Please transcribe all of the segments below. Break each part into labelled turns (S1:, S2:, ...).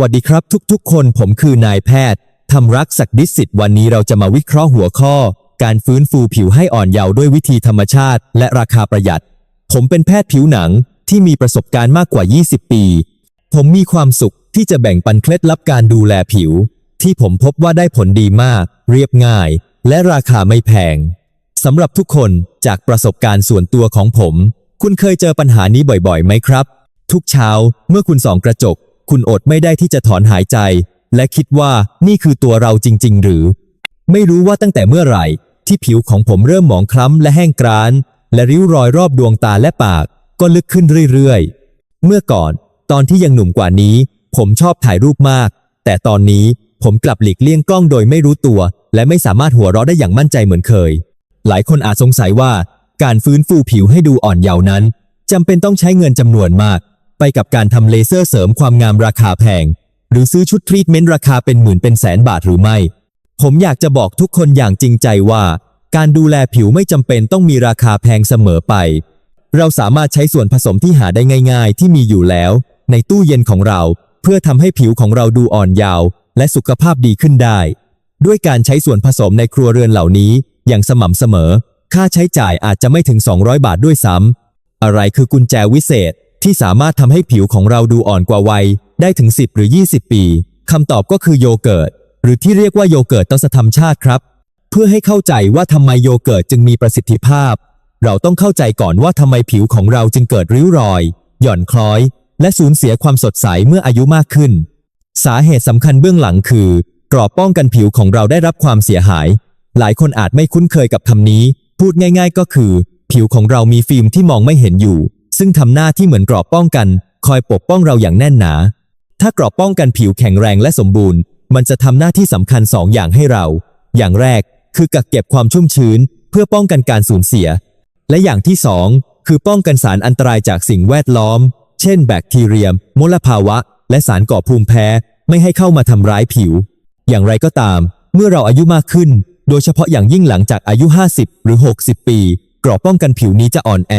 S1: วัสดีครับทุกๆ คนผมคือนายแพทย์ทำรักศักดิสิทธิ์วันนี้เราจะมาวิเคราะห์หัวข้อ การฟื้นฟูผิวให้อ่อนเยาว์ด้วยวิธีธรรมชาติ และราคาประหยัด ผมเป็นแพทย์ผิวหนังที่มีประสบการณ์มากกว่า 20 ปี ผมมีความสุขที่จะแบ่งปันเคล็ดลับการดูแลผิว ที่ผมพบว่าได้ผลดีมาก เรียบง่าย และราคาไม่แพงสำหรับทุกคนจากประสบการณ์ส่วนตัวของผม คุณเคยเจอปัญหานี้บ่อยๆ ไหมครับ ทุกเช้าเมื่อคุณส่องกระจก คุณอดไม่ได้ที่จะถอนหายใจ และคิดว่านี่คือตัวเราจริง ๆ หรือ ไม่รู้ว่าตั้งแต่เมื่อไหร่ ที่ผิวของผมเริ่มหมองคล้ำและแห้งกร้าน และริ้วรอยรอบดวงตาและปาก ก็ลึกขึ้นเรื่อยๆ เมื่อก่อน ตอนที่ยังหนุ่มกว่านี้ ผมชอบถ่ายรูปมาก แต่ตอนนี้ผมกลับหลีกเลี่ยงกล้องโดยไม่รู้ตัว และไม่สามารถหัวเราะได้อย่างมั่นใจเหมือนเคย หลายคนอาจสงสัยว่า การฟื้นฟูผิวให้ดูอ่อนเยาว์นั้นจำเป็นต้องใช้เงินจำนวนมาก ไปกับการทำเลเซอร์เสริมความงามราคาแพง หรือซื้อชุดทรีทเมนต์ราคาเป็นหมื่นเป็นแสนบาทหรือไม่ ผมอยากจะบอกทุกคนอย่างจริงใจว่า การดูแลผิวไม่จำเป็นต้องมีราคาแพงเสมอไป เราสามารถใช้ส่วนผสมที่หาได้ง่าย ๆ ที่มีอยู่แล้ว ในตู้เย็นของเรา เพื่อทำให้ผิวของเราดูอ่อนเยาว์และสุขภาพดีขึ้นได้ ด้วยการใช้ส่วนผสมในครัวเรือนเหล่านี้ อย่างสม่ำเสมอ ค่าใช้จ่ายอาจจะไม่ถึง 200 บาทด้วยซ้ำอะไรคือกุญแจวิเศษ ที่สามารถทำให้ผิวของเราดูอ่อนกว่าวัย ได้ถึง 10 หรือ 20 ปีคำตอบก็คือโยเกิร์ต หรือที่เรียกว่าโยเกิร์ตต้นธรรมชาติครับ เพื่อให้เข้าใจว่าทำไมโยเกิร์ตจึงมีประสิทธิภาพ เราต้องเข้าใจก่อนว่าทำไมผิวของเราจึงเกิดริ้วรอย หย่อนคล้อย และสูญเสียความสดใสเมื่ออายุมากขึ้น สาเหตุสำคัญเบื้องหลังคือ กรอบป้องกันผิวของเราได้รับความเสียหาย หลายคนอาจไม่คุ้นเคยกับคำนี้ พูดง่าย ๆ ก็คือ ผิวของเรามีฟิล์มที่มองไม่เห็นอยู่ ซึ่งทำหน้าที่เหมือนกรอบป้องกัน คอยปกป้องเราอย่างแน่นหนา ถ้ากรอบป้องกันผิวแข็งแรงและสมบูรณ์ มันจะทำหน้าที่สำคัญสองอย่างให้เรา อย่างแรกคือกักเก็บความชุ่มชื้น เพื่อป้องกันการสูญเสีย และอย่างที่สองคือป้องกันสารอันตรายจากสิ่งแวดล้อม เช่น แบคทีเรียม มลภาวะ และสารก่อภูมิแพ้ ไม่ให้เข้ามาทำร้ายผิว อย่างไรก็ตาม เมื่อเราอายุมากขึ้น โดยเฉพาะอย่างยิ่งหลังจากอายุ 50 หรือ 60 ปี กรอบป้องกันผิวนี้จะอ่อนแอ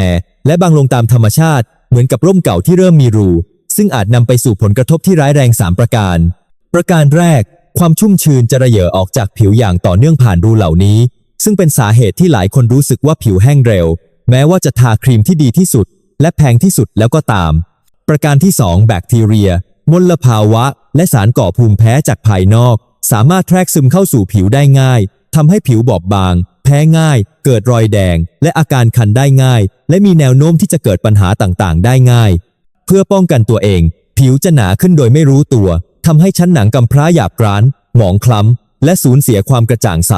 S1: และบางลงตามธรรมชาติ เหมือนกับร่มเก่าที่เริ่มมีรู ซึ่งอาจนำไปสู่ผลกระทบที่ร้ายแรง 3 ประการ ประการแรก ความชุ่มชื้นจะระเหยอออกจากผิวอย่างต่อเนื่องผ่านรูเหล่านี้ ซึ่งเป็นสาเหตุที่หลายคนรู้สึกว่าผิวแห้งเร็ว แม้ว่าจะทาครีมที่ดีที่สุด และแพงที่สุดแล้วก็ตาม ประการที่ 2 แบคทีเรีย มลภาวะ และสารก่อภูมิแพ้จากภายนอก สามารถแทรกซึมเข้าสู่ผิวได้ง่ายทำให้ผิวบอบบาง แพ้ง่าย เกิดรอยแดง และอาการคันได้ง่าย และมีแนวโน้มที่จะเกิดปัญหาต่างๆ ได้ง่าย เพื่อป้องกันตัวเอง ผิวจะหนาขึ้นโดยไม่รู้ตัวทำให้ชั้นหนังกำพร้าหยาบกร้าน หมองคล้ำ และสูญเสียความกระจ่างใส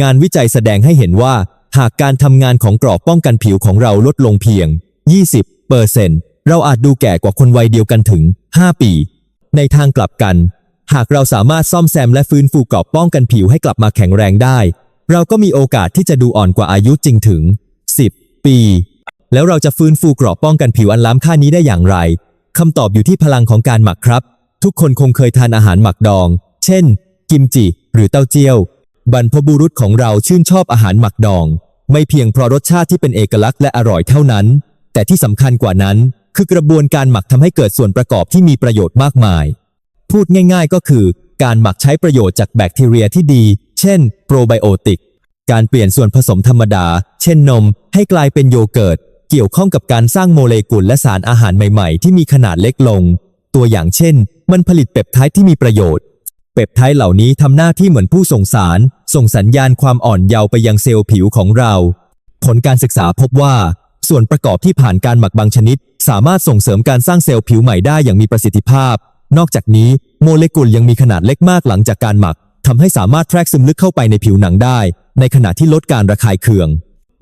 S1: งานวิจัยแสดงให้เห็นว่า หากการทำงานของกรอบป้องกันผิวของเราลดลงเพียง 20เปอร์เซ็นต์เราอาจดูแก่กว่าคนวัยเดียวกันถึง 5 ปี ในทางกลับกัน หากเราสามารถซ่อมแซมและฟื้นฟูกรอบป้องกันผิวให้กลับมาแข็งแรงได้ เราก็มีโอกาสที่จะดูอ่อนกว่าอายุจริงถึง 10 ปี แล้วเราจะฟื้นฟูกรอบป้องกันผิวอันล้ำค่านี้ได้อย่างไรคำตอบอยู่ที่พลังของการหมักครับ ทุกคนคงเคยทานอาหารหมักดอง เช่น กิมจิ หรือเต้าเจี้ยว บรรพบุรุษของเราชื่นชอบอาหารหมักดอง ไม่เพียงเพราะรสชาติที่เป็นเอกลักษณ์และอร่อยเท่านั้น แต่ที่สำคัญกว่านั้น คือกระบวนการหมักทำให้เกิดส่วนประกอบที่มีประโยชน์มากมาย พูดง่าย ๆ ก็คือ การหมักใช้ประโยชน์จากแบคทีเรียที่ดี เช่น โปรไบโอติก การเปลี่ยนส่วนผสมธรรมดา เช่นนม ให้กลายเป็นโยเกิร์ต เกี่ยวข้องกับการสร้างโมเลกุลและสารอาหารใหม่ๆ ที่มีขนาดเล็กลง ตัวอย่างเช่น มันผลิตเปปไทด์ที่มีประโยชน์ เปปไทด์เหล่านี้ทำหน้าที่เหมือนผู้ส่งสาร ส่งสัญญาณความอ่อนเยาว์ไปยังเซลล์ผิวของเรา ผลการศึกษาพบว่า ส่วนประกอบที่ผ่านการหมักบางชนิด สามารถส่งเสริมการสร้างเซลล์ผิวใหม่ได้อย่างมีประสิทธิภาพ นอกจากนี้โมเลกุลยังมีขนาดเล็กมากหลังจากการหมัก ทำให้สามารถแทรกซึมลึกเข้าไปในผิวหนังได้ ในขณะที่ลดการระคายเคือง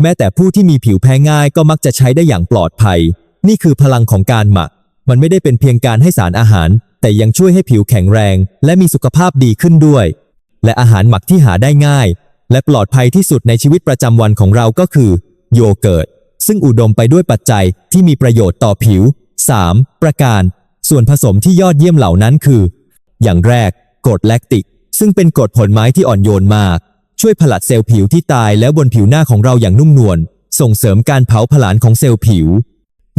S1: แม้แต่ผู้ที่มีผิวแพ้ง่ายก็มักจะใช้ได้อย่างปลอดภัย นี่คือพลังของการหมัก มันไม่ได้เป็นเพียงการให้สารอาหาร แต่ยังช่วยให้ผิวแข็งแรง และมีสุขภาพดีขึ้นด้วย และอาหารหมักที่หาได้ง่าย และปลอดภัยที่สุดในชีวิตประจำวันของเราก็คือ โยเกิร์ตซึ่งอุดมไปด้วยปัจจัยที่มีประโยชน์ต่อผิว 3. ประการ ส่วนผสมที่ยอดเยี่ยมเหล่านั้นคือ อย่างแรกกรดแลคติก ซึ่งเป็นกรดผลไม้ที่อ่อนโยนมาก ช่วยผลัดเซลล์ผิวที่ตายแล้วบนผิวหน้าของเราอย่างนุ่มนวลส่งเสริมการเผาผลาญของเซลล์ผิว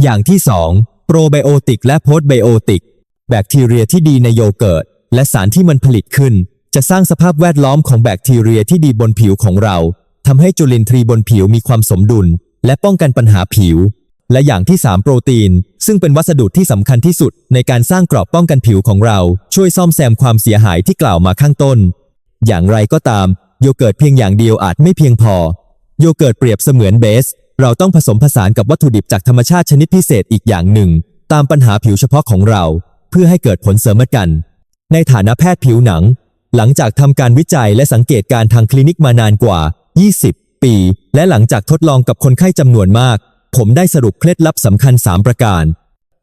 S1: อย่างที่ 2 โปรไบโอติกและโพสไบโอติก แบคทีเรียที่ดีในโยเกิร์ต และสารที่มันผลิตขึ้น จะสร้างสภาพแวดล้อมของแบคทีเรียที่ดีบนผิวของเราทำให้จุลินทรีย์บนผิวมีความสมดุล และป้องกันปัญหาผิว และอย่างที่ 3 โปรตีน ซึ่งเป็นวัสดุที่สำคัญที่สุด ในการสร้างกรอบป้องกันผิวของเรา ช่วยซ่อมแซมความเสียหายที่กล่าวมาข้างต้น อย่างไรก็ตาม โยเกิร์ตเพียงอย่างเดียวอาจไม่เพียงพอ โยเกิร์ตเปรียบเสมือนเบส เราต้องผสมผสานกับวัตถุดิบจากธรรมชาติชนิดพิเศษอีกอย่างหนึ่ง ตามปัญหาผิวเฉพาะของเรา เพื่อให้เกิดผลเสริมกัน ในฐานะแพทย์ผิวหนัง หลังจากทำการวิจัยและสังเกตการทางคลินิกมานานกว่า 20 ปี และหลังจากทดลองกับคนไข้จำนวนมาก ผมได้สรุปเคล็ดลับสำคัญ 3 ประการ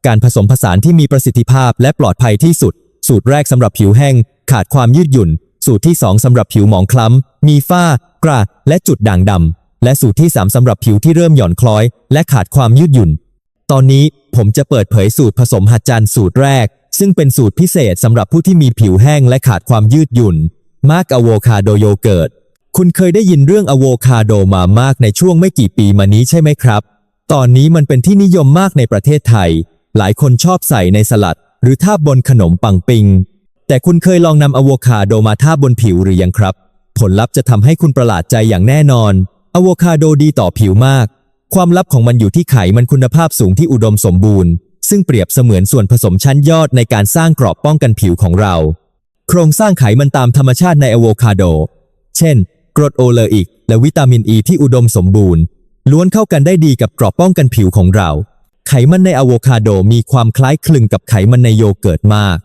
S1: การผสมผสานที่มีประสิทธิภาพและปลอดภัยที่สุด สูตรแรกสำหรับผิวแห้ง ขาดความยืดหยุ่น สูตรที่ 2สำหรับผิวหมองคล้ำ มีฝ้า กระและจุดด่างดำ และสูตรที่ 3สำหรับผิวที่เริ่มหย่อนคล้อย และขาดความยืดหยุ่น ตอนนี้ผมจะเปิดเผยสูตรผสมหัดจันสูตรแรก ซึ่งเป็นสูตรพิเศษสำหรับผู้ที่มีผิวแห้งและขาดความยืดหยุ่น มากอะโวคาโดโยเกิร์ตคุณเคยได้ยินเรื่องอะโวคาโดมามากในช่วงไม่กี่ปีมานี้ใช่ไหมครับ ตอนนี้มันเป็นที่นิยมมากในประเทศไทย หลายคนชอบใส่ในสลัด หรือทาบบนขนมปังปิง แต่คุณเคยลองนำอะโวคาโดมาทาบบนผิวหรือยังครับ ผลลัพธ์จะทำให้คุณประหลาดใจอย่างแน่นอนอะโวคาโดดีต่อผิวมาก ความลับของมันอยู่ที่ไขมันคุณภาพสูงที่อุดมสมบูรณ์ ซึ่งเปรียบเสมือนส่วนผสมชั้นยอดในการสร้างกรอบป้องกันผิวของเรา โครงสร้างไขมันตามธรรมชาติในอะโวคาโด เช่น กรดโอเลอิก และวิตามินอ e ีที่อุดมสมบูรณ์ ล้วนเข้ากันได้ดีกับกรอบป้องกันผิวของเรา ไขมันในอะโวคาโดมีความคล้ายคลึงกับไขมันในโยเกิร์ตมาก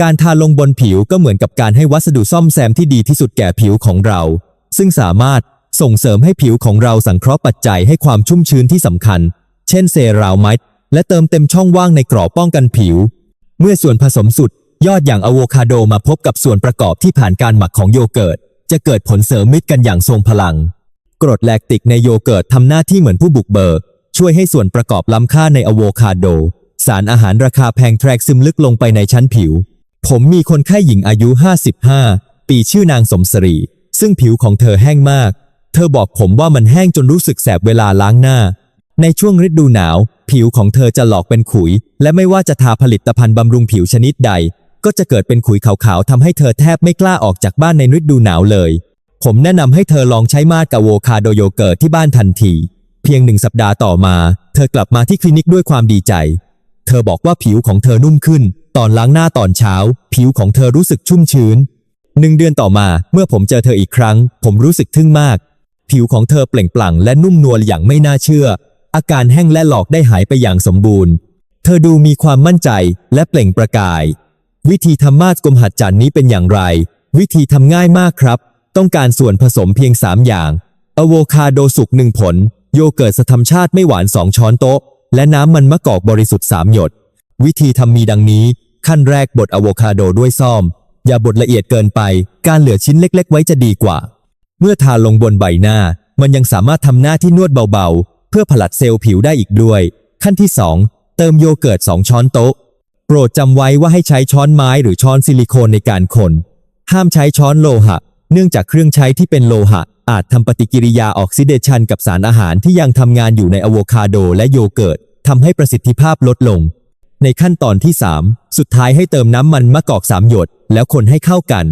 S1: การทาลงบนผิวก็เหมือนกับการให้วัสดุซ่อมแซมที่ดีที่สุดแก่ผิวของเรา ซึ่งสามารถส่งเสริมให้ผิวของเราสังเคราะห์ปัจจัยให้ความชุ่มชื้นที่สำคัญ เช่นเซราไมต์และเติมเต็มช่องว่างในกรอบป้องกันผิว เมื่อส่วนผสมสุดยอดอย่างอะโวคาโดมาพบกับส่วนประกอบที่ผ่านการหมักของโยเกิร์ตจะเกิดผลเสริมมิตรกันอย่างทรงพลัง กรดแลคติกในโยเกิร์ตทำหน้าที่เหมือนผู้บุกเบิก ช่วยให้ส่วนประกอบล้ำค่าในอะโวคาโด สารอาหารราคาแพงแทรกซึมลึกลงไปในชั้นผิว ผมมีคนไข้หญิงอายุ 55 ปีชื่อนางสมศรี ซึ่งผิวของเธอแห้งมาก เธอบอกผมว่ามันแห้งจนรู้สึกแสบเวลาล้างหน้า ในช่วงฤดูหนาว ผิวของเธอจะหลอกเป็นขุย และไม่ว่าจะทาผลิตภัณฑ์บำรุงผิวชนิดใด ก็จะเกิดเป็นขุยขาวๆทำให้เธอแทบไม่กล้าออกจากบ้านในฤดูหนาวเลย ผมแนะนำให้เธอลองใช้มาดกับโวคาโดโยเกิร์ตที่บ้านทันที เพียงหนึ่งสัปดาห์ต่อมา เธอกลับมาที่คลินิกด้วยความดีใจ เธอบอกว่าผิวของเธอนุ่มขึ้น ตอนล้างหน้าตอนเช้า ผิวของเธอรู้สึกชุ่มชื้นหนึ่งเดือนต่อมาเมื่อผมเจอเธออีกครั้ง ผมรู้สึกทึ่งมาก ผิวของเธอเปล่งปลั่งและนุ่มนวลอย่างไม่น่าเชื่อ อาการแห้งและหลอกได้หายไปอย่างสมบูรณ์ เธอดูมีความมั่นใจและเปล่งประกาย วิธีทำมาสกลมหัดจันนี้เป็นอย่างไร วิธีทำง่ายมากครับ ต้องการส่วนผสมเพียง 3 อย่าง อะโวคาโดสุก1ผล โยเกิร์ตสธรรมชาติไม่หวาน 2 ช้อนโต๊ะ และน้ำมันมะกอกบริสุทธิ์ 3 หยด วิธีทำมีดังนี้ ขั้นแรกบดอะโวคาโดด้วยซ่อม อย่าบดละเอียดเกินไป การเหลือชิ้นเล็ก ๆ ไว้จะดีกว่า เมื่อทาลงบนใบหน้า มันยังสามารถทำหน้าที่นวดเบาๆ เพื่อผลัดเซลล์ผิวได้อีกด้วย ขั้นที่ 2 เติมโยเกิร์ต 2 ช้อนโต๊ะ โปรดจำไว้ว่าให้ใช้ช้อนไม้หรือช้อนซิลิโคนในการคน ห้ามใช้ช้อนโลหะ เนื่องจากเครื่องใช้ที่เป็นโลหะ อาจทำปฏิกิริยาออกซิเดชันกับสารอาหารที่ยังทำงานอยู่ในอะโวคาโดและโยเกิร์ตทำให้ประสิทธิภาพลดลง ในขั้นตอนที่ 3 สุดท้ายให้เติมน้ำมันมะกอก3หยด แล้วคนให้เข้ากัน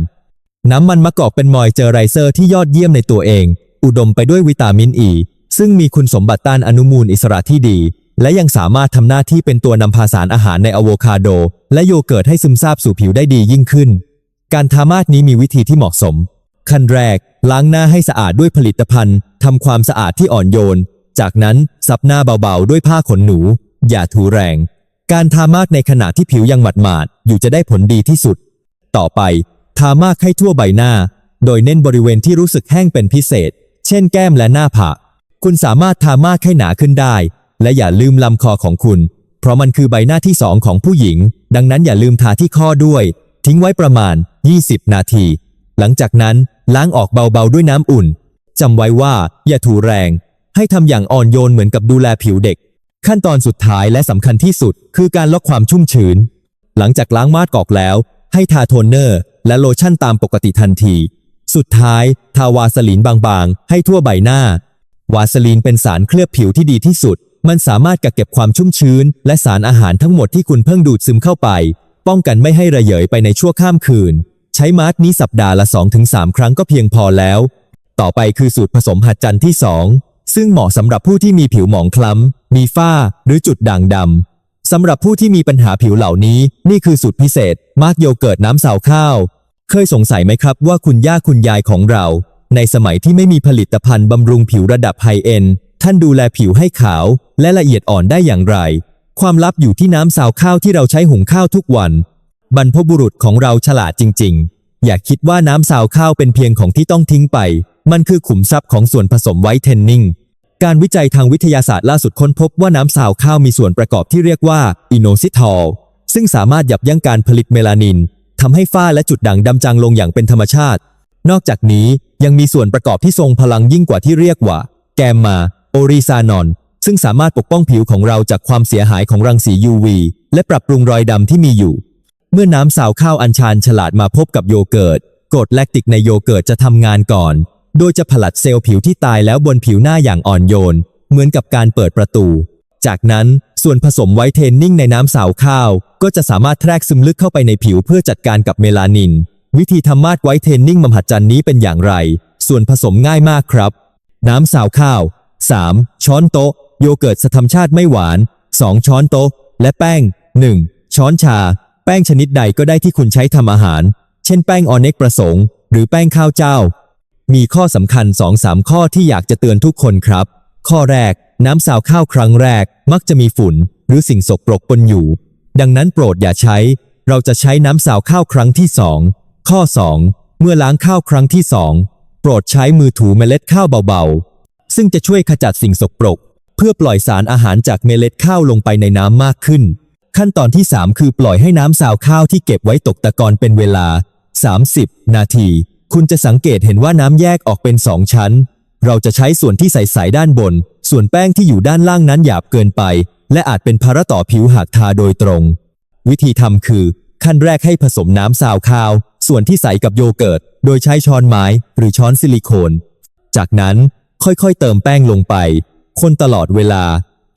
S1: น้ำมันมะกอกเป็นมอยเจอไรเซอร์ที่ยอดเยี่ยมในตัวเอง อุดมไปด้วยวิตามินอ e, ีซึ่งมีคุณสมบัติต้านอนุมูลอิสระที่ดี และยังสามารถทำหน้าที่เป็นตัวนำพาสารอาหารในอะโวคาโด และโยเกิร์ตให้ซึมซาบสู่ผิวได้ดียิ่งขึ้น การทามาสนี้มีวิธีที่เหมาะสม ขั้นแรก ล้างหน้าให้สะอาดด้วยผลิตภัณฑ์ทำความสะอาดที่อ่อนโยน จากนั้นซับหน้าเบาๆ ด้วยผ้าขนหนู อย่าถูแรง การทามากในขณะที่ผิวยังหมาดๆอยู่จะได้ผลดีที่สุด ต่อไป ทามากให้ทั่วใบหน้า โดยเน้นบริเวณที่รู้สึกแห้งเป็นพิเศษ เช่นแก้มและหน้าผากคุณสามารถทามากให้หนาขึ้นได้ และอย่าลืมลำคอของคุณ เพราะมันคือใบหน้าที่สองของผู้หญิง ดังนั้นอย่าลืมทาที่ข้อด้วย ทิ้งไว้ประมาณ 20 นาที หลังจากนั้น ล้างออกเบาๆด้วยน้ำอุ่นจำไว้ว่าอย่าถูแรง ให้ทำอย่างอ่อนโยนเหมือนกับดูแลผิวเด็ก ขั้นตอนสุดท้ายและสำคัญที่สุด คือการล็อกความชุ่มชื้น หลังจากล้างมาดกอกแล้ว ให้ทาโทนเนอร์ และโลชั่นตามปกติทันที สุดท้าย ทาวาสลีนบางๆ ให้ทั่วใบหน้า วาสลีนเป็นสารเคลือบผิวที่ดีที่สุด มันสามารถกักเก็บความชุ่มชื้น และสารอาหารทั้งหมดที่คุณเพิ่งดูดซึมเข้าไป ป้องกันไม่ให้ระเหยไปในชั่วข้ามคืน ใช้มาร์กนี้สัปดาห์ละ 2-3 ครั้งก็เพียงพอแล้ว ต่อไปคือสูตรผสมหัดจันทร์ที่ 2 ซึ่งเหมาะสำหรับผู้ที่มีผิวหมองคล้ำ มีฝ้า หรือจุดด่างดำสำหรับผู้ที่มีปัญหาผิวเหล่านี้ นี่คือสูตรพิเศษ มาร์กโยเกิร์ตน้ำสาวข้าว เคยสงสัยไหมครับว่าคุณย่าคุณยายของเรา ในสมัยที่ไม่มีผลิตภัณฑ์บำรุงผิวระดับไฮเอ็นท่านดูแลผิวให้ขาว และละเอียดอ่อนได้อย่างไร ความลับอยู่ที่น้ำสาวข้าวที่เราใช้หุงข้าวทุกวัน บรรพบุรุษของเราฉลาดจริง ๆ อย่าคิดว่าน้ำสาวข้าวเป็นเพียงของที่ต้องทิ้งไป มันคือขุมทรัพย์ของส่วนผสมไวท์เทนนิ่ง การวิจัยทางวิทยาศาสตร์ล่าสุดค้นพบว่าน้ำสาวข้าวมีส่วนประกอบที่เรียกว่าอิโนซิทอลซึ่งสามารถยับยั้งการผลิตเมลานินทำให้ฝ้าและจุดด่างดำจางลงอย่างเป็นธรรมชาติ นอกจากนี้ยังมีส่วนประกอบที่ทรงพลังยิ่งกว่าที่เรียกว่า แกมมา โอริซานอน ซึ่งสามารถปกป้องผิวของเราจากความเสียหายของรังสี UV และปรับปรุงรอยดำที่มีอยู่ เมื่อน้ำสาวข้าวอัญชันฉลาดมาพบกับโยเกิร์ตกรดแลคติกในโยเกิร์ตจะทำงานก่อน โดยจะผลัดเซลล์ผิวที่ตายแล้วบนผิวหน้าอย่างอ่อนโยน เหมือนกับการเปิดประตู จากนั้นส่วนผสมไวท์เทนนิ่งในน้ำสาวข้าว ก็จะสามารถแทรกซึมลึกเข้าไปในผิวเพื่อจัดการกับเมลานิน วิธีทำมาดไวท์เทนนิ่งมหัศจรรย์นี้เป็นอย่างไร ส่วนผสมง่ายมากครับ น้ำสาวข้าว 3. ช้อนโต๊ะ โยเกิร์ตสธรรมชาติไม่หวาน 2 ช้อนโต๊ะ และแป้ง 1 ช้อนชา แป้งชนิดใดก็ได้ที่คุณใช้ทำอาหาร เช่นแป้งออเนกประสงค์ หรือแป้งข้าวเจ้า มีข้อสำคัญ 2-3 ข้อที่อยากจะเตือนทุกคนครับ ข้อแรก น้ำสาวข้าวครั้งแรก มักจะมีฝุ่น หรือสิ่งสกปรกปนอยู่ ดังนั้นโปรดอย่าใช้ เราจะใช้น้ำสาวข้าวครั้งที่ 2 ข้อ 2 เมื่อล้างข้าวครั้งที่ 2 โปรดใช้มือถูเมล็ดข้าวเบาๆ ซึ่งจะช่วยขจัดสิ่งสกปรก เพื่อปล่อยสารอาหารจากเมล็ดข้าวลงไปในน้ำมากขึ้น ขั้นตอนที่ 3 คือปล่อยให้น้ำสาวข้าวที่เก็บไว้ตกตะกอนเป็นเวลา 30 นาที คุณจะสังเกตเห็นว่าน้ำแยกออกเป็น 2 ชั้น เราจะใช้ส่วนที่ใสๆด้านบน ส่วนแป้งที่อยู่ด้านล่างนั้นหยาบเกินไป และอาจเป็นภาระต่อผิวหากทาโดยตรง วิธีทำคือ ขั้นแรกให้ผสมน้ำซาวข้าว ส่วนที่ใสกับโยเกิร์ต โดยใช้ช้อนไม้ หรือช้อนซิลิโคน จากนั้นค่อยๆ เติมแป้งลงไป คนตลอดเวลา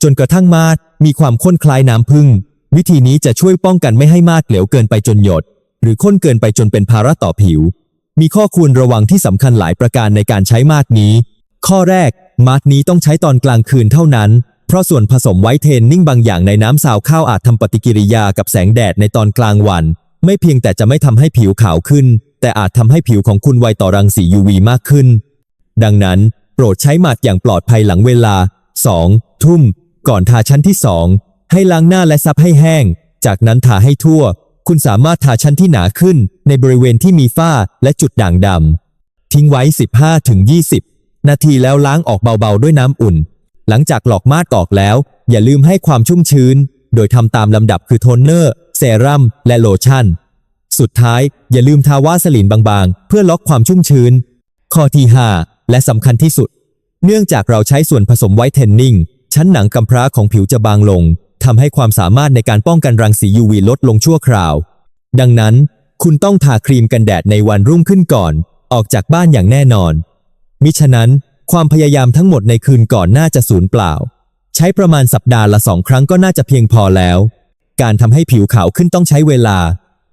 S1: จนกระทั่งมาดมีความข้นคล้ายน้ำผึ้ง วิธีนี้จะช่วยป้องกันไม่ให้มาดเหลวเกินไปจนหยด หรือข้นเกินไปจนเป็นภาระต่อผิว มีข้อควรระวังที่สำคัญหลายประการในการใช้มาดนี้ ข้อแรก มาดนี้ต้องใช้ตอนกลางคืนเท่านั้น เพราะส่วนผสมไวท์เทนนิ่งบางอย่างในน้ำซาวข้าวอาจทำปฏิกิริยากับแสงแดดในตอนกลางวัน ไม่เพียงแต่จะไม่ทำให้ผิวขาวขึ้น แต่อาจทำให้ผิวของคุณไวต่อรังสี UV มากขึ้น ดังนั้น โปรดใช้มัดอย่างปลอดภัยหลังเวลา 2 ทุ่ม ก่อนทาชั้นที่ 2 ให้ล้างหน้าและซับให้แห้ง จากนั้นทาให้ทั่ว คุณสามารถทาชั้นที่หนาขึ้น ในบริเวณที่มีฝ้าและจุดด่างดำทิ้งไว้ 15-20 นาทีแล้วล้างออกเบาๆด้วยน้ำอุ่น หลังจากหลอกมาดออกแล้ว อย่าลืมให้ความชุ่มชื้น โดยทำตามลำดับคือโทนเนอร์เซรั่มและโลชั่น สุดท้ายอย่าลืมทาวาสลีนบางๆ เพื่อล็อกความชุ่มชื้น ข้อที่ 5 และสำคัญที่สุด เนื่องจากเราใช้ส่วนผสมไวท์เทนนิ่งชั้นหนังกำพร้าของผิวจะบางลง ทำให้ความสามารถในการป้องกันรังสี UV ลดลงชั่วคราว ดังนั้น คุณต้องทาครีมกันแดดในวันรุ่งขึ้นก่อน ออกจากบ้านอย่างแน่นอน มิฉะนั้น ความพยายามทั้งหมดในคืนก่อนน่าจะสูญเปล่า ใช้ประมาณสัปดาห์ละสองครั้งก็น่าจะเพียงพอแล้ว การทำให้ผิวขาวขึ้นต้องใช้เวลา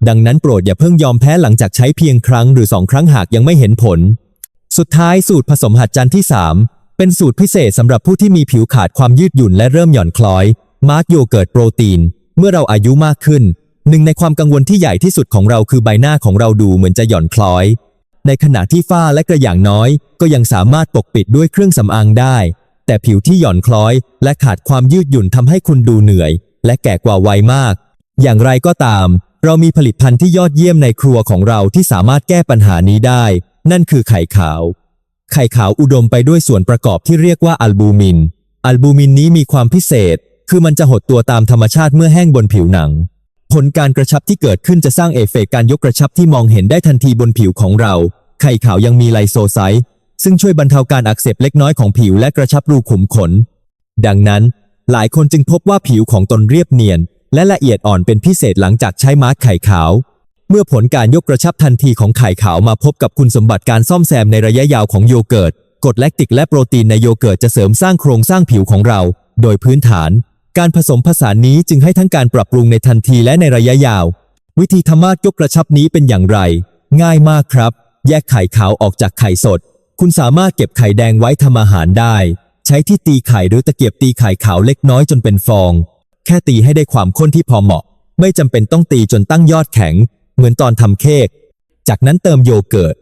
S1: ดังนั้นโปรดอย่าเพิ่งยอมแพ้หลังจากใช้เพียงครั้งหรือสองครั้งหากยังไม่เห็นผล สุดท้ายสูตรผสมหัดจันที่3เป็นสูตรพิเศษสำหรับผู้ที่มีผิวขาดความยืดหยุ่นและเริ่มหย่อนคล้อย มาร์กโยเกิร์ตโปรตีน เมื่อเราอายุมากขึ้น หนึ่งในความกังวลที่ใหญ่ที่สุดของเราคือใบหน้าของเราดูเหมือนจะหย่อนคล้อย ในขณะที่ฝ้าและกระอย่างน้อย ก็ยังสามารถปกปิดด้วยเครื่องสำอางได้ แต่ผิวที่หย่อนคล้อย และขาดความยืดหยุ่นทำให้คุณดูเหนื่อย และแก่กว่าวัยมาก อย่างไรก็ตาม เรามีผลิตภัณฑ์ที่ยอดเยี่ยมในครัวของเราที่สามารถแก้ปัญหานี้ได้ นั่นคือไข่ขาว ไข่ขาวอุดมไปด้วยส่วนประกอบที่เรียกว่าอัลบูมิน อัลบูมินนี้มีความพิเศษ คือมันจะหดตัวตามธรรมชาติเมื่อแห้งบนผิวหนัง ผลการกระชับที่เกิดขึ้นจะสร้างเอฟเฟกต์การยกกระชับที่มองเห็นได้ทันทีบนผิวของเรา ไข่ขาวยังมีไลโซไซต์ซึ่งช่วยบรรเทาการอักเสบเล็กน้อยของผิวและกระชับรูขุมขน ดังนั้น หลายคนจึงพบว่าผิวของตนเรียบเนียน และละเอียดอ่อนเป็นพิเศษหลังจากใช้มาร์กไข่ขาว เมื่อผลการยกกระชับทันทีของไข่ขาวมาพบกับคุณสมบัติการซ่อมแซมในระยะยาวของโยเกิร์ตกรดแลคติกและโปรตีนในโยเกิร์ตจะเสริมสร้างโครงสร้างผิวของเรา โดยพื้นฐาน การผสมผสานนี้จึงให้ทั้งการปรับปรุงในทันทีและในระยะยาว วิธีทำมาสยกกระชับนี้เป็นอย่างไร ง่ายมากครับ แยกไข่ขาวออกจากไข่สด คุณสามารถเก็บไข่แดงไว้ทำอาหารได้ ใช้ที่ตีไข่หรือตะเกียบตีไข่ขาวเล็กน้อยจนเป็นฟอง แค่ตีให้ได้ความข้นที่พอเหมาะ ไม่จำเป็นต้องตีจนตั้งยอดแข็ง เหมือนตอนทำเค้กจากนั้นเติมโยเกิร์ต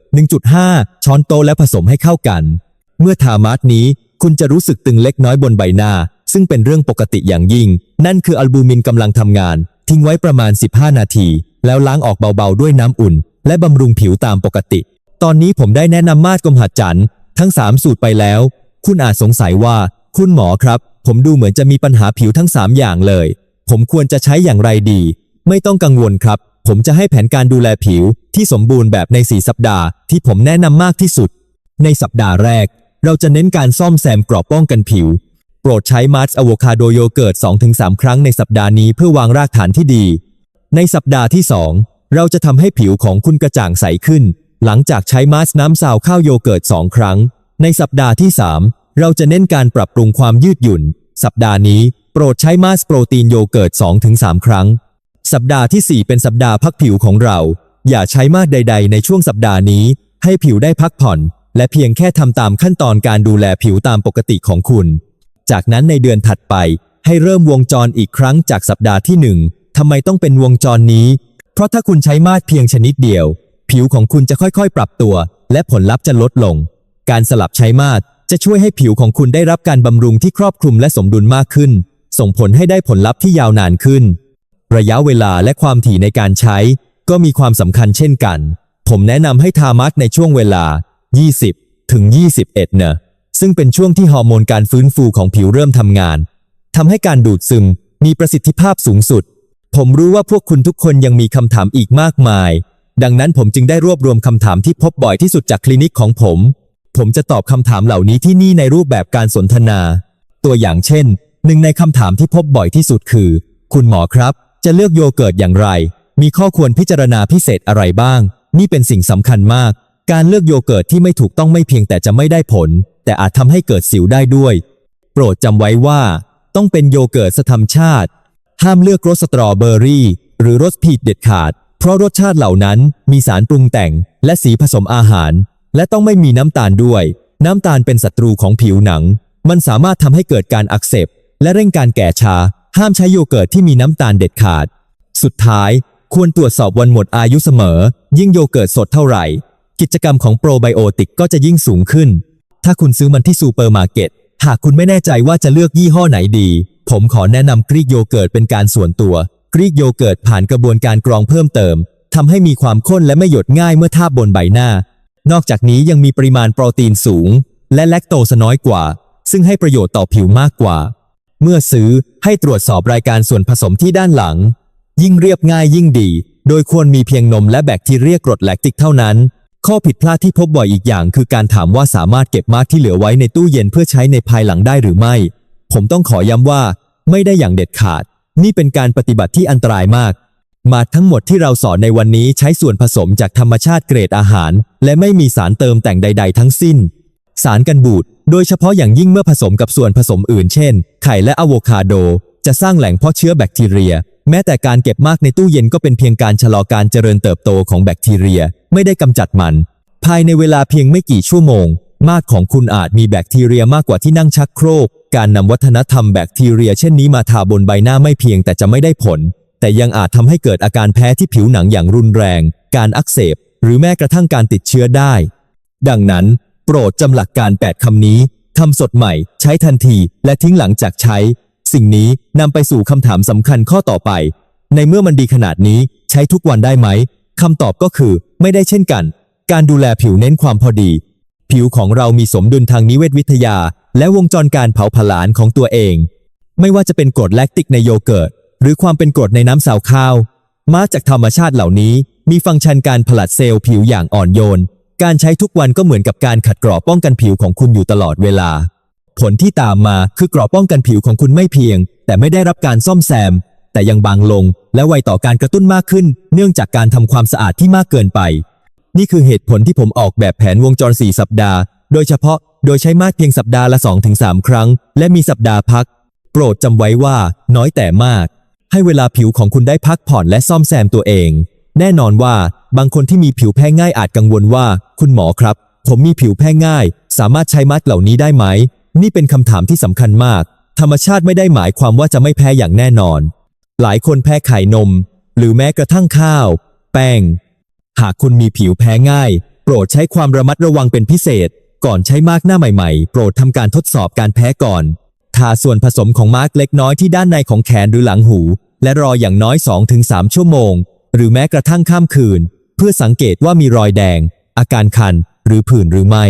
S1: 1.5 ช้อนโต๊ะและผสมให้เข้ากัน เมื่อทามาสนี้คุณจะรู้สึกตึงเล็กน้อยบนใบหน้า ซึ่งเป็นเรื่องปกติอย่างยิ่ง นั่นคืออัลบูมินกำลังทำงาน ทิ้งไว้ประมาณ 15 นาที แล้วล้างออกเบาๆด้วยน้ำอุ่น และบำรุงผิวตามปกติ ตอนนี้ผมได้แนะนำมาสกมหัดจันทร์ทั้ง 3 สูตรไปแล้ว คุณอาจสงสัยว่า คุณหมอครับ ผมดูเหมือนจะมีปัญหาผิวทั้ง 3 อย่างเลย ผมควรจะใช้อย่างไรดี ไม่ต้องกังวลครับ ผมจะให้แผนการดูแลผิวที่สมบูรณ์แบบใน 4 สัปดาห์ที่ผมแนะนำมากที่สุด ในสัปดาห์แรก เราจะเน้นการซ่อมแซมกรอบป้องกันผิว โปรดใช้มาร์ชอะโวคาโดโยเกิร์ต2-3 ครั้งในสัปดาห์นี้เพื่อวางรากฐานที่ดี ในสัปดาห์ที่ 2 เราจะทำให้ผิวของคุณกระจ่างใสขึ้น หลังจากใช้มาสน้ำซาวข้าวโยเกิร์ต2ครั้ง ในสัปดาห์ที่ 3 เราจะเน้นการปรับปรุงความยืดหยุ่น สัปดาห์นี้ โปรดใช้มาสโปรตีนโยเกิร์ต2-3 ครั้ง สัปดาห์ที่ 4 เป็นสัปดาห์พักผิวของเรา อย่าใช้มากใด ๆ ในช่วงสัปดาห์นี้ ให้ผิวได้พักผ่อน และเพียงแค่ทำตามขั้นตอนการดูแลผิวตามปกติของคุณ จากนั้นในเดือนถัดไป ให้เริ่มวงจรอีกครั้งจากสัปดาห์ที่หนึ่งทำไมต้องเป็นวงจรนี้ เพราะถ้าคุณใช้มาสเพียงชนิดเดียว ผิวของคุณจะค่อยๆ ปรับตัว และผลลัพธ์จะลดลง การสลับใช้มาสจะช่วยให้ผิวของคุณได้รับการบำรุงที่ครอบคลุมและสมดุลมากขึ้น ส่งผลให้ได้ผลลัพธ์ที่ยาวนานขึ้น ระยะเวลาและความถี่ในการใช้ ก็มีความสำคัญเช่นกัน ผมแนะนำให้ทามัสในช่วงเวลา 20 ถึง 21 เนอะ ซึ่งเป็นช่วงที่ฮอร์โมนการฟื้นฟูของผิวเริ่มทำงาน ทำให้การดูดซึมมีประสิทธิภาพสูงสุด ผมรู้ว่าพวกคุณทุกคนยังมีคำถามอีกมากมาย ดังนั้นผมจึงได้รวบรวมคำถามที่พบบ่อยที่สุดจากคลินิกของผม ผมจะตอบคำถามเหล่านี้ที่นี่ในรูปแบบการสนทนา ตัวอย่างเช่น หนึ่งในคำถามที่พบบ่อยที่สุดคือ คุณหมอครับ จะเลือกโยเกิร์ตอย่างไร มีข้อควรพิจารณาพิเศษอะไรบ้าง นี่เป็นสิ่งสำคัญมาก การเลือกโยเกิร์ตที่ไม่ถูกต้องไม่เพียงแต่จะไม่ได้ผล แต่อาจทำให้เกิดสิวได้ด้วย โปรดจำไว้ว่า ต้องเป็นโยเกิร์ตสธรรมชาติ ห้ามเลือกรสสตรอเบอร์รี่ หรือรสพีชเด็ดขาด เพราะรสชาติเหล่านั้นมีสารปรุงแต่ง และสีผสมอาหาร และต้องไม่มีน้ำตาลด้วย น้ำตาลเป็นศัตรูของผิวหนัง มันสามารถทำให้เกิดการอักเสบและเร่งการแก่ชา ห้ามใช้โยเกิร์ตที่มีน้ำตาลเด็ดขาด สุดท้ายควรตรวจสอบวันหมดอายุเสมอ ยิ่งโยเกิร์ตสดเท่าไหร่ กิจกรรมของโปรไบโอติกก็จะยิ่งสูงขึ้น ถ้าคุณซื้อมันที่ซูเปอร์มาร์เก็ต หากคุณไม่แน่ใจว่าจะเลือกยี่ห้อไหนดี ผมขอแนะนำกรีกโยเกิร์ตเป็นการส่วนตัว กรีกโยเกิร์ตผ่านกระบวนการกรองเพิ่มเติมทำให้มีความข้นและไม่หยดง่ายเมื่อทาบบนใบหน้า นอกจากนี้ยังมีปริมาณโปรตีนสูง และแลคโตสน้อยกว่า ซึ่งให้ประโยชน์ต่อผิวมากกว่า เมื่อซื้อให้ตรวจสอบรายการส่วนผสมที่ด้านหลัง ยิ่งเรียบง่ายยิ่งดี โดยควรมีเพียงนมและแบคทีเรียกรดแลคติกเท่านั้น ข้อผิดพลาดที่พบบ่อยอีกอย่าง คือการถามว่าสามารถเก็บมาสที่เหลือไว้ในตู้เย็นเพื่อใช้ในภายหลังได้หรือไม่ ผมต้องขอย้ำว่า ไม่ได้อย่างเด็ดขาด นี่เป็นการปฏิบัติที่อันตรายมาก มาร์ททั้งหมดที่เราสอนในวันนี้ใช้ส่วนผสมจากธรรมชาติเกรดอาหาร และไม่มีสารเติมแต่งใด ๆ ทั้งสิ้น สารกันบูดโดยเฉพาะอย่างยิ่งเมื่อผสมกับส่วนผสมอื่น เช่น ไข่และอะโวคาโด จะสร้างแหล่งเพาะเชื้อแบคทีเรีย แม้แต่การเก็บมากในตู้เย็นก็เป็นเพียงการชะลอการเจริญเติบโตของแบคทีเรีย ไม่ได้กำจัดมัน ภายในเวลาเพียงไม่กี่ชั่วโมง มาดของคุณอาจมีแบคทีเรียมากกว่าที่นั่งชักโครก การนำวัฒนธรรมแบคทีเรีย เช่นนี้มาทาบนใบหน้าไม่เพียงแต่จะไม่ได้ผล แต่ยังอาจทำให้เกิดอาการแพ้ที่ผิวหนังอย่างรุนแรง การอักเสบ หรือแม้กระทั่งการติดเชื้อได้ ดังนั้น โปรดจำหลักการ 8คำนี้ทำสดใหม่ ใช้ทันที และทิ้งหลังจากใช้ สิ่งนี้นำไปสู่คำถามสำคัญข้อต่อไป ในเมื่อมันดีขนาดนี้ใช้ทุกวันได้ไหมคำตอบก็คือไม่ได้เช่นกัน การดูแลผิวเน้นความพอดี ผิวของเรามีสมดุลทางนิเวศวิทยา และวงจรการเผาผลาญของตัวเอง ไม่ว่าจะเป็นกรดแลคติกในโยเกิร์ต หรือความเป็นกรดในน้ำสาวข้าว มาจากธรรมชาติเหล่านี้ มีฟังก์ชันการผลัดเซลล์ผิวอย่างอ่อนโยน การใช้ทุกวันก็เหมือนกับการขัดกรอบป้องกันผิวของคุณอยู่ตลอดเวลา ผลที่ตามมาคือกรอบป้องกันผิวของคุณไม่เพียง แต่ไม่ได้รับการซ่อมแซม แต่ยังบางลง และไวต่อการกระตุ้นมากขึ้น เนื่องจากการทำความสะอาดที่มากเกินไป นี่คือเหตุผลที่ผมออกแบบแผนวงจร 4 สัปดาห์ โดยเฉพาะโดยใช้มาสเพียงสัปดาห์ละ 2-3 ครั้ง และมีสัปดาห์พัก โปรดจำไว้ว่า น้อยแต่มาก ให้เวลาผิวของคุณได้พักผ่อนและซ่อมแซมตัวเอง แน่นอนว่า บางคนที่มีผิวแพ้ง่ายอาจกังวลว่า คุณหมอครับ ผมมีผิวแพ้ง่าย สามารถใช้มาสก์เหล่านี้ได้ไหม นี่เป็นคำถามที่สำคัญมาก ธรรมชาติไม่ได้หมายความว่าจะไม่แพ้อย่างแน่นอน หลายคนแพ้ไข่นม หรือแม้กระทั่งข้าว แป้ง หากคุณมีผิวแพ้ง่าย โปรดใช้ความระมัดระวังเป็นพิเศษ ก่อนใช้มากหน้าใหม่ๆ โปรดทำการทดสอบการแพ้ก่อนทาส่วนผสมของมาร์กเล็กน้อยที่ด้านในของแขนหรือหลังหู และรออย่างน้อย 2-3 ชั่วโมง หรือแม้กระทั่งข้ามคืน เพื่อสังเกตว่ามีรอยแดง อาการคัน หรือผื่นหรือไม่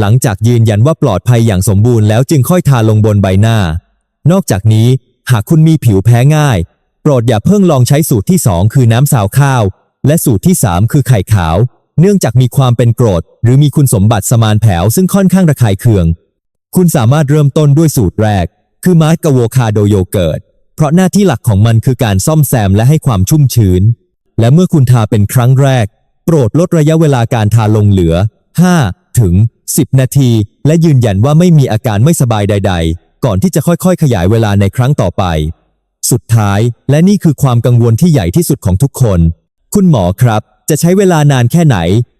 S1: หลังจากยืนยันว่าปลอดภัยอย่างสมบูรณ์แล้วจึงค่อยทาลงบนใบหน้า นอกจากนี้หากคุณมีผิวแพ้ง่าย โปรดอย่าเพิ่งลองใช้สูตรที่ 2 คือน้ำสาวข้าว และสูตรที่ 3 คือไข่ขาว เนื่องจากมีความเป็นกรด หรือมีคุณสมบัติสมานแผวซึ่งค่อนข้างระคายเคือง คุณสามารถเริ่มต้นด้วยสูตรแรก คือมาร์กโวคาโดโยเกิร์ตเพราะหน้าที่หลักของมันคือการซ่อมแซมและให้ความชุ่มชื้น และเมื่อคุณทาเป็นครั้งแรก โปรดลดระยะเวลาการทาลงเหลือ 5 ถึง 10 นาที และยืนยันว่าไม่มีอาการไม่สบายใด ๆ ก่อนที่จะค่อยๆ ขยายเวลาในครั้งต่อไป สุดท้าย และนี่คือความกังวลที่ใหญ่ที่สุดของทุกคน คุณหมอครับ จะใช้เวลานานแค่ไหน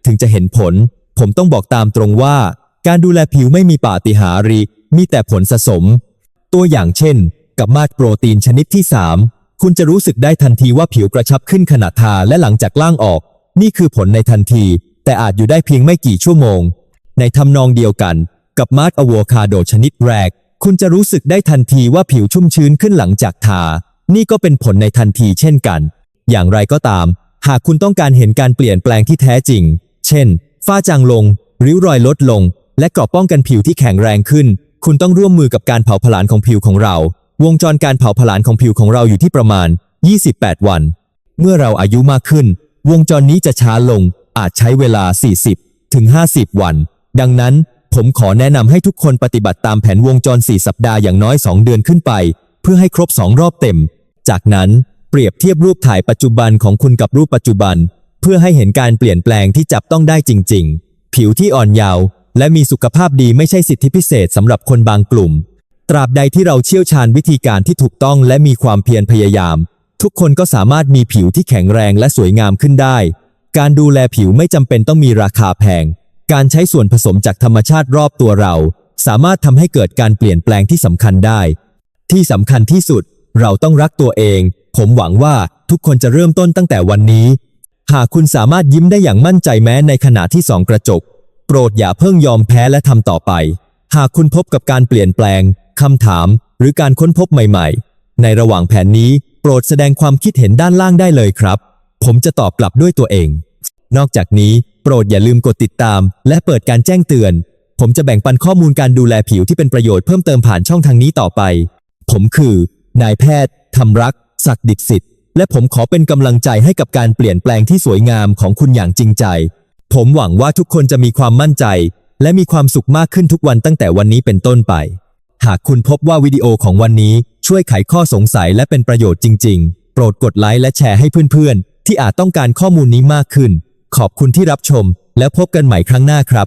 S1: ถึงจะเห็นผล ผมต้องบอกตามตรงว่า การดูแลผิวไม่มีปาฏิหาริย์มีแต่ผลสะสม ตัวอย่างเช่น กับมาดโปรตีนชนิดที่ 3 คุณจะรู้สึกได้ทันทีว่าผิวกระชับขึ้นขณะทาและหลังจากล่างออก นี่คือผลในทันที แต่อาจอยู่ได้เพียงไม่กี่ชั่วโมง ในทำนองเดียวกัน กับมาดอะโวคาโดชนิดแรก คุณจะรู้สึกได้ทันทีว่าผิวชุ่มชื้นขึ้นหลังจากทา นี่ก็เป็นผลในทันทีเช่นกัน อย่างไรก็ตาม หากคุณต้องการเห็นการเปลี่ยนแปลงที่แท้จริง เช่น ฝ้าจางลง ริ้วรอยลดลง และกราะป้องกันผิวที่แข็งแรงขึ้น คุณต้องร่วมมือกับการเผาผลาญของผิวของเรา วงจรการเผาผลาญของผิวของเราอยู่ที่ประมาณ 28 วัน เมื่อเราอายุมากขึ้น วงจรนี้จะช้าลงอาจใช้เวลา 40 ถึง 50 วัน ดังนั้นผมขอแนะนำให้ทุกคนปฏิบัติตามแผนวงจร 4 สัปดาห์อย่างน้อย 2 เดือนขึ้นไป เพื่อให้ครบ 2 รอบเต็ม จากนั้นเปรียบเทียบรูปถ่ายปัจจุบันของคุณกับรูปปัจจุบัน เพื่อให้เห็นการเปลี่ยนแปลงที่จับต้องได้จริง ๆ ผิวที่อ่อนเยาว์และมีสุขภาพดีไม่ใช่สิทธิพิเศษสำหรับคนบางกลุ่ม ตราบใดที่เราเชี่ยวชาญวิธีการที่ถูกต้องและมีความเพียรพยายาม ทุกคนก็สามารถมีผิวที่แข็งแรงและสวยงามขึ้นได้ การดูแลผิวไม่จำเป็นต้องมีราคาแพง การใช้ส่วนผสมจากธรรมชาติรอบตัวเรา สามารถทำให้เกิดการเปลี่ยนแปลงที่สำคัญได้ ที่สำคัญที่สุด เราต้องรักตัวเอง ผมหวังว่าทุกคนจะเริ่มต้นตั้งแต่วันนี้ หากคุณสามารถยิ้มได้อย่างมั่นใจแม้ในขณะที่สองกระจก โปรดอย่าเพิ่งยอมแพ้และทำต่อไป หากคุณพบกับการเปลี่ยนแปลงคำถาม หรือการค้นพบใหม่ๆ ในระหว่างแผนนี้ โปรดแสดงความคิดเห็นด้านล่างได้เลยครับ ผมจะตอบกลับด้วยตัวเอง นอกจากนี้ โปรดอย่าลืมกดติดตาม และเปิดการแจ้งเตือน ผมจะแบ่งปันข้อมูลการดูแลผิวที่เป็นประโยชน์เพิ่มเติมผ่านช่องทางนี้ต่อไป ผมคือ นายแพทย์ธรรมรักษ์ศักดิ์ดิสิทธิ์ และผมขอเป็นกำลังใจให้กับการเปลี่ยนแปลงที่สวยงามของคุณอย่างจริงใจ ผมหวังว่าทุกคนจะมีความมั่นใจ และมีความสุขมากขึ้นทุกวันตั้งแต่วันนี้เป็นต้นไป หากคุณพบว่าวิดีโอของวันนี้ช่วยไขข้อสงสัยและเป็นประโยชน์จริง ๆ โปรดกดไลค์และแชร์ให้เพื่อนๆ ที่อาจต้องการข้อมูลนี้มากขึ้น ขอบคุณที่รับชม แล้วพบกันใหม่ครั้งหน้าครับ